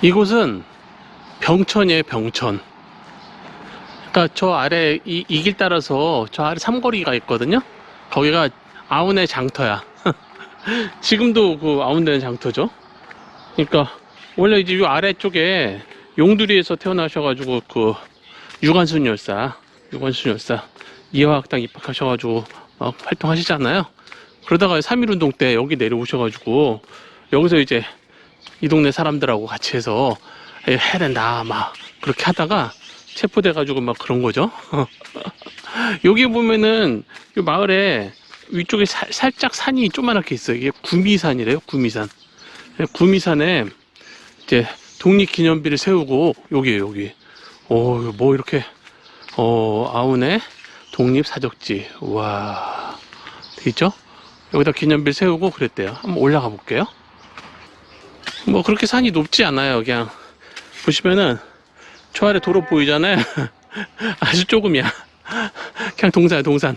이곳은 병천이에요, 병천. 그러니까 저 아래 이길 따라서 저 아래 삼거리가 있거든요. 거기가 아운의 장터야. 지금도 그 아운데는 장터죠. 그러니까 원래 이제 이 아래쪽에 용두리에서 태어나셔가지고 그 유관순 열사, 유관순 열사 이화학당 입학하셔가지고 막 활동하시잖아요. 그러다가 3.1운동 때 여기 내려오셔가지고 여기서 이제 이 동네 사람들하고 같이 해서 해야 된다 막 그렇게 하다가 체포돼 가지고 막 그런 거죠. 여기 보면은 이 마을에 위쪽에 살- 살짝 산이 조그맣게 있어요. 이게 구미산이래요. 구미산. 구미산에 이제 독립기념비를 세우고 여기에요. 여기. 오, 뭐 이렇게 어 아운의 독립사적지. 와, 되겠죠? 여기다 기념비를 세우고 그랬대요. 한번 올라가 볼게요. 뭐 그렇게 산이 높지 않아요. 그냥 보시면은 저 아래 도로 보이잖아요. 아주 조금이야. 그냥 동산이야, 동산.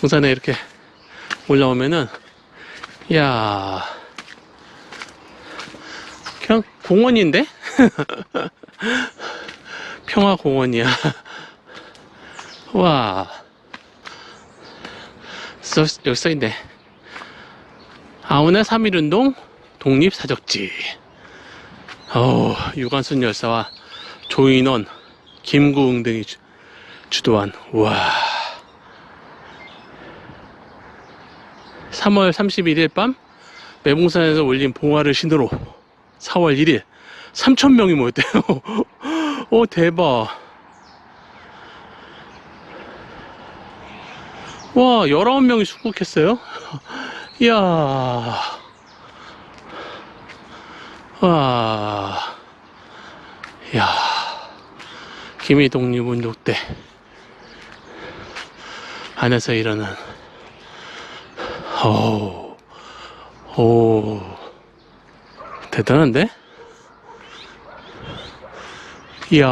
동산에 이렇게 올라오면은, 야 그냥 공원인데? 평화공원이야. 와. 써있네. 아우나 3.1운동 독립사적지. 어, 유관순 열사와 조인원, 김구응 등이 주, 주도한, 와. 3월 31일 밤 매봉산에서 올린 봉화를 신으로 4월 1일 3,000명이 모였대요. 오, 대박. 와, 19명이 순국했어요? 이야. 와. 야. 김해 독립운동 때 안에서 일어난 오. 오. 대단한데? 이야.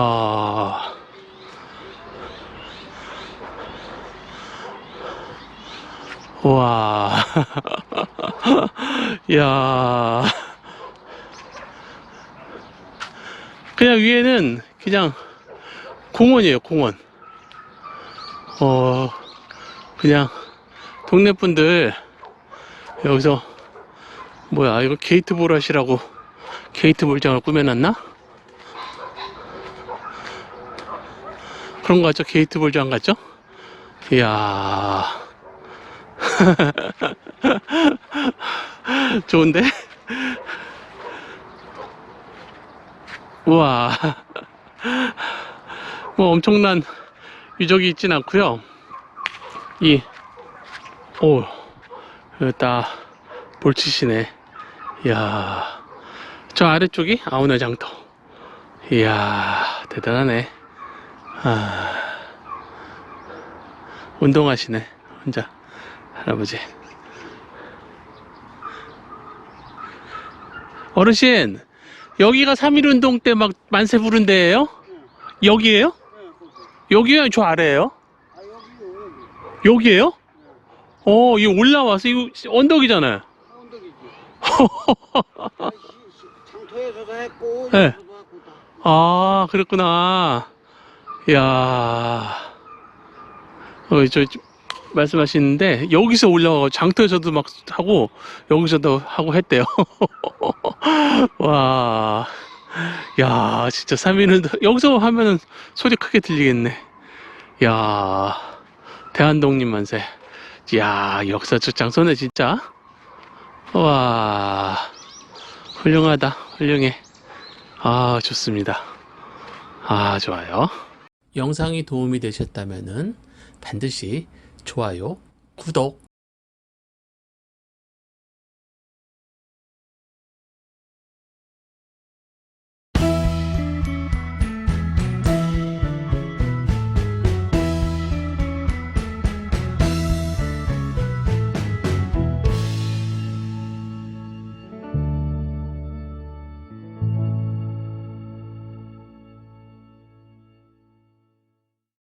와. 야. 그냥 위에는 그냥 공원이에요, 공원. 어, 그냥 동네 분들 여기서 뭐야, 이거 게이트볼 하시라고 게이트 볼장을 꾸며놨나? 그런 거 같죠? 게이트 볼장 같죠? 이야. 좋은데? 우와. 뭐 엄청난 유적이 있진 않고요. 이, 오, 여기 다 볼치시네. 이야. 저 아래쪽이 아우나 장터. 이야, 대단하네. 아, 운동하시네. 혼자. 할아버지. 어르신, 여기가 3.1 운동 때 막 만세 부른 데예요? 여기에요? 여기요? 저 아래에요? 아 여기요 여기 여기에요? 어, 이거 올라와서 이거 언덕이잖아요. 언덕이지 장터에서도 했고 네. 하고 다 아, 그랬구나. 이야. 어, 저, 저, 말씀하시는데, 여기서 올라가고, 장터에서도 막 하고, 여기서도 하고 했대요. 와. 야, 진짜 3위는, 여기서 하면은 소리 크게 들리겠네. 야 대한독립 만세. 야 역사적 장소네, 진짜. 와. 훌륭하다, 훌륭해. 아, 좋습니다. 아, 좋아요. 영상이 도움이 되셨다면 반드시 좋아요, 구독,